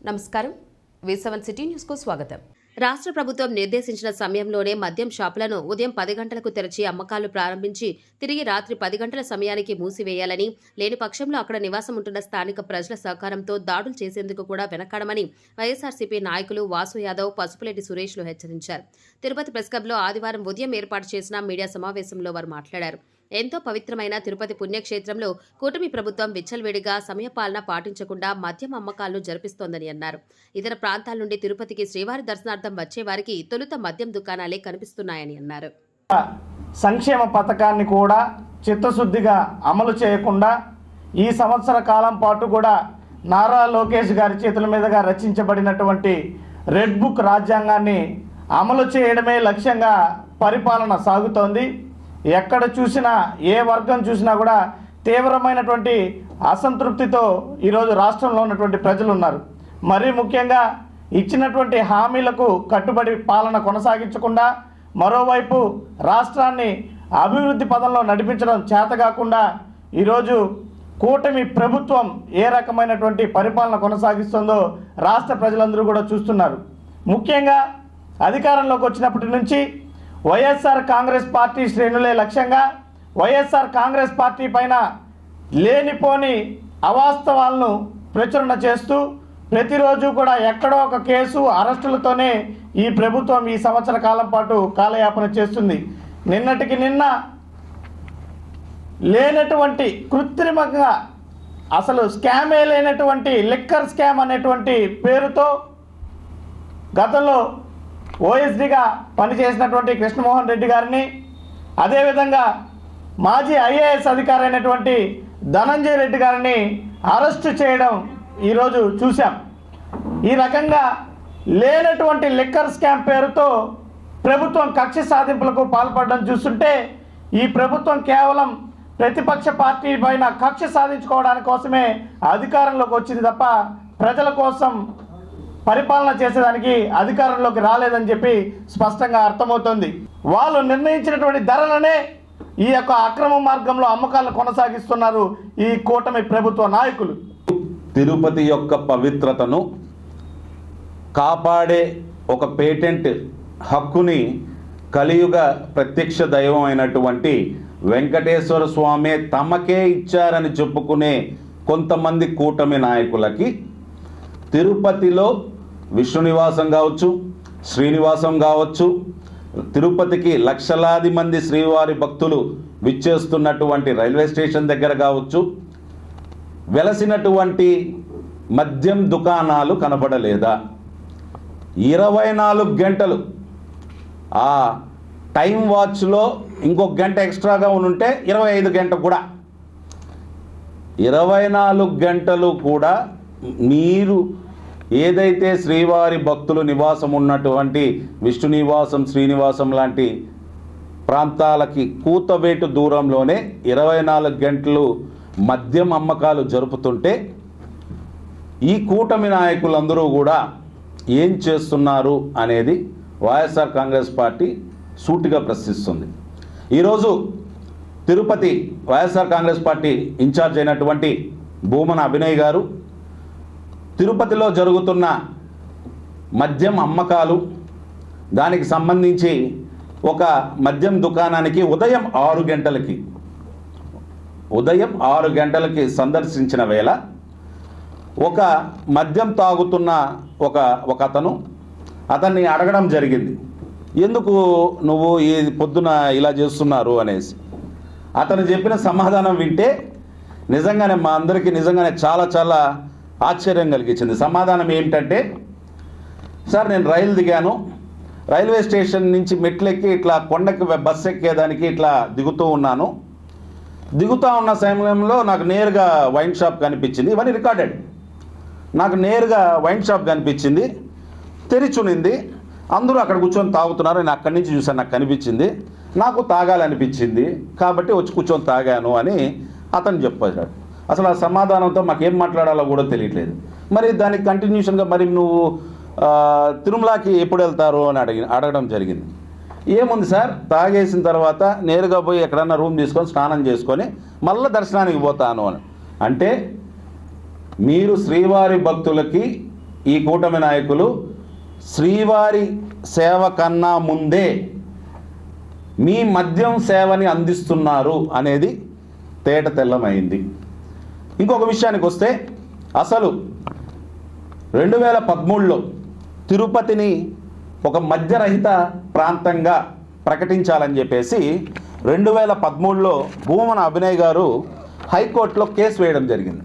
నమస్కారం. వి seven city న్యూస్కు స్వాగతం. రాష్ట్ర ప్రభుత్వం నిర్దేశించిన సమయంలోనే మద్యం షాపులను ఉదయం పది గంటలకు తెరిచి అమ్మకాలు ప్రారంభించి తిరిగి రాత్రి పది గంటల సమయానికి మూసివేయాలని లేని పక్షంలో అక్కడ నివాసం ఉంటున్న స్థానిక ప్రజల సహకారంతో దాడులు చేసేందుకు కూడా వెనకాడమని వైఎస్ఆర్సీపీ నాయకులు వాసు యాదవ్ పసుపులేటి సురేష్లు హెచ్చరించారు. తిరుపతి ప్రెస్ క్లబ్లో ఆదివారం ఉదయం ఏర్పాటు చేసిన మీడియా సమావేశంలో వారు మాట్లాడారు. ఎంతో పవిత్రమైన తిరుపతి పుణ్యక్షేత్రంలో కూటమి ప్రభుత్వం విచ్చలవిడిగా సమయపాలన పాటించకుండా మద్యం అమ్మకాలను జరిపిస్తోందని అన్నారు. ఇతర ప్రాంతాల నుండి తిరుపతికి శ్రీవారి దర్శనార్థం వచ్చే వారికి తొలుత మద్యం దుకాణాలే కనిపిస్తున్నాయని అన్నారు. సంక్షేమ పథకాన్ని కూడా చిత్తశుద్ధిగా అమలు చేయకుండా ఈ సంవత్సర కాలం పాటు కూడా నారా లోకేష్ గారి చేతుల మీదుగా రచించబడినటువంటి రెడ్ బుక్ రాజ్యాంగాన్ని అమలు చేయడమే లక్ష్యంగా పరిపాలన సాగుతోంది. ఎక్కడ చూసినా ఏ వర్గం చూసినా కూడా తీవ్రమైనటువంటి అసంతృప్తితో ఈరోజు రాష్ట్రంలో ఉన్నటువంటి ప్రజలు ఉన్నారు. మరీ ముఖ్యంగా ఇచ్చినటువంటి హామీలకు కట్టుబడి పాలన కొనసాగించకుండా మరోవైపు రాష్ట్రాన్ని అభివృద్ధి పదంలో నడిపించడం చేతకాకుండా ఈరోజు కూటమి ప్రభుత్వం ఏ రకమైనటువంటి పరిపాలన కొనసాగిస్తుందో రాష్ట్ర ప్రజలందరూ కూడా చూస్తున్నారు. ముఖ్యంగా అధికారంలోకి వచ్చినప్పటి నుంచి వైఎస్ఆర్ కాంగ్రెస్ పార్టీ శ్రేణులే లక్ష్యంగా వైఎస్ఆర్ కాంగ్రెస్ పార్టీ పైన లేనిపోని అవాస్తవాలను ప్రచురణ చేస్తూ ప్రతిరోజు కూడా ఎక్కడో ఒక కేసు అరెస్టులతోనే ఈ ప్రభుత్వం ఈ సంవత్సర కాలం పాటు కాలయాపన చేస్తుంది. నిన్నటికి నిన్న లేనటువంటి కృత్రిమంగా అసలు స్కామే లేనటువంటి లిక్కర్ స్కామ్ అనేటువంటి పేరుతో గతంలో ఓఎస్డిగా పనిచేసినటువంటి కృష్ణమోహన్ రెడ్డి గారిని అదేవిధంగా మాజీ ఐఏఎస్ అధికారి అయినటువంటి ధనంజయ రెడ్డి గారిని అరెస్టు చేయడం ఈరోజు చూశాం. ఈ రకంగా లేనటువంటి లిక్కర్ స్కామ్ పేరుతో ప్రభుత్వం కక్ష సాధింపులకు పాల్పడడం చూస్తుంటే ఈ ప్రభుత్వం కేవలం ప్రతిపక్ష పార్టీ పైన కక్ష సాధించుకోవడానికి కోసమే అధికారంలోకి వచ్చింది తప్ప ప్రజల కోసం పరిపాలన చేసేదానికి అధికారంలోకి రాలేదని చెప్పి స్పష్టంగా అర్థమవుతుంది. వాళ్ళు నిర్ణయించినటువంటి ధరలనే ఈ యొక్క అక్రమ మార్గంలో అమ్మకాలను కొనసాగిస్తున్నారు ఈ కూటమి ప్రభుత్వ నాయకులు. తిరుపతి యొక్క పవిత్రతను కాపాడే ఒక పేటెంట్ హక్కుని కలియుగ ప్రత్యక్ష దైవం అయినటువంటి వెంకటేశ్వర స్వామి తమకే ఇచ్చారని చెప్పుకునే కొంతమంది కూటమి నాయకులకి తిరుపతిలో విష్ణు నివాసం కావచ్చు శ్రీనివాసం కావచ్చు తిరుపతికి లక్షలాది మంది శ్రీవారి భక్తులు విచ్చేస్తున్నటువంటి రైల్వే స్టేషన్ దగ్గర కావచ్చు వెలసినటువంటి మద్యం దుకాణాలు కనబడలేదా? ఇరవై నాలుగు గంటలు ఆ టైం వాచ్లో ఇంకొక గంట ఎక్స్ట్రాగా ఉంటే ఇరవై ఐదు గంట కూడా. ఇరవై నాలుగు గంటలు కూడా మీరు ఏదైతే శ్రీవారి భక్తులు నివాసం ఉన్నటువంటి విష్ణు నివాసం శ్రీనివాసం లాంటి ప్రాంతాలకి కూతవేటు దూరంలోనే ఇరవై నాలుగు గంటలు మద్యం అమ్మకాలు జరుపుతుంటే ఈ కూటమి నాయకులందరూ కూడా ఏం చేస్తున్నారు అనేది వైఎస్ఆర్ కాంగ్రెస్ పార్టీ సూటిగా ప్రశ్నిస్తుంది. ఈరోజు తిరుపతి వైఎస్ఆర్ కాంగ్రెస్ పార్టీ ఇన్ఛార్జ్ అయినటువంటి భూమన అభినయ్ గారు తిరుపతిలో జరుగుతున్న మద్యం అమ్మకాలు దానికి సంబంధించి ఒక మద్యం దుకాణానికి ఉదయం ఆరు గంటలకి ఉదయం ఆరు గంటలకి సందర్శించిన వేళ ఒక మద్యం తాగుతున్న ఒక ఒక అతను అతన్ని అడగడం జరిగింది. ఎందుకు నువ్వు ఈ పొద్దున ఇలా చేస్తున్నారు? అనేసి. అతను చెప్పిన సమాధానం వింటే నిజంగానే మా అందరికీ నిజంగానే చాలా చాలా ఆశ్చర్యం కలిగించింది. సమాధానం ఏమిటంటే సార్ నేను రైలు దిగాను. రైల్వే స్టేషన్ నుంచి మెట్లెక్కి ఇట్లా కొండకి బస్సు ఎక్కేదానికి ఇట్లా దిగుతూ ఉన్నాను. దిగుతూ ఉన్న సమయంలో నాకు నేరుగా వైన్ షాప్ కనిపించింది. ఇవన్నీ రికార్డెడ్. నాకు నేరుగా వైన్ షాప్ కనిపించింది. తెరిచునింది. అందరూ అక్కడ కూర్చొని తాగుతున్నారు. నేను అక్కడి నుంచి చూసాను నాకు కనిపించింది. నాకు తాగాలనిపించింది. కాబట్టి వచ్చి కూర్చొని తాగాను అని అతను చెప్పాడు. అసలు ఆ సమాధానంతో మాకేం మాట్లాడాలో కూడా తెలియట్లేదు. మరి దానికి కంటిన్యూషన్గా మరి నువ్వు తిరుమలకి ఎప్పుడు వెళ్తారు అని అడిగి అడగడం జరిగింది. ఏముంది సార్? తాగేసిన తర్వాత నేరుగా పోయి ఎక్కడన్నా రూమ్ తీసుకొని స్నానం చేసుకొని మళ్ళీ దర్శనానికి పోతాను అని. అంటే మీరు శ్రీవారి భక్తులకి ఈ కూటమి నాయకులు శ్రీవారి సేవ కన్నా ముందే మీ మద్యం సేవని అందిస్తున్నారు అనేది తేట తెల్లమైంది. ఇంకొక విషయానికి వస్తే అసలు రెండు వేల పదమూడులో తిరుపతిని ఒక మధ్యరహిత ప్రాంతంగా ప్రకటించాలని చెప్పేసి రెండు వేల పదమూడులో భూమన అభినయ్ గారు హైకోర్టులో కేసు వేయడం జరిగింది.